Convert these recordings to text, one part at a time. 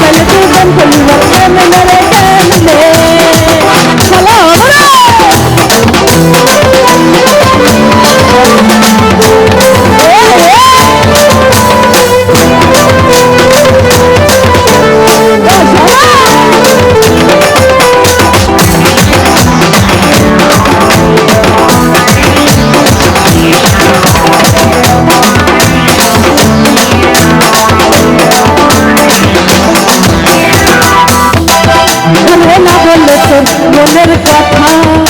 বলে তুই প্রেম করবি বল কেমনে রে কেমনে ভাই মনের কথা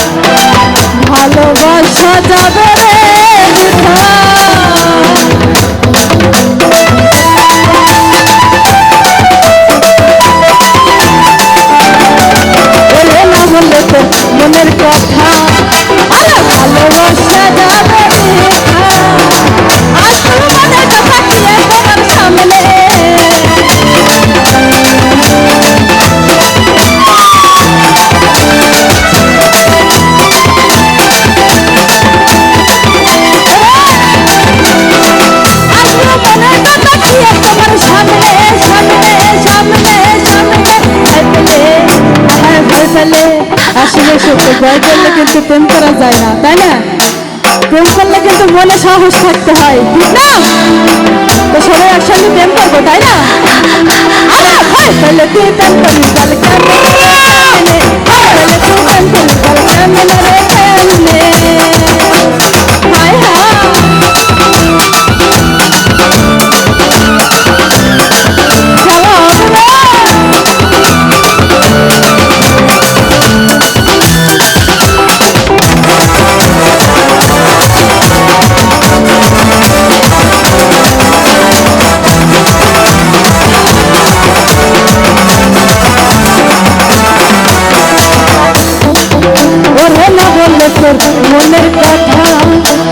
আসলে সত্যি, ভয় করলে কিন্তু প্রেম করা যায় না, তাই না? প্রেম করলে কিন্তু মনে সাহস থাকতে হয়, ঠিক না? তো সবাই একসঙ্গে প্রেম করব, তাই না? ফেলে তুই প্রেম করিস, তাহলে কেমন? ভয় ফেলে তুই প্রেম করিস, তাহলে কেমনে তোর মনের কথা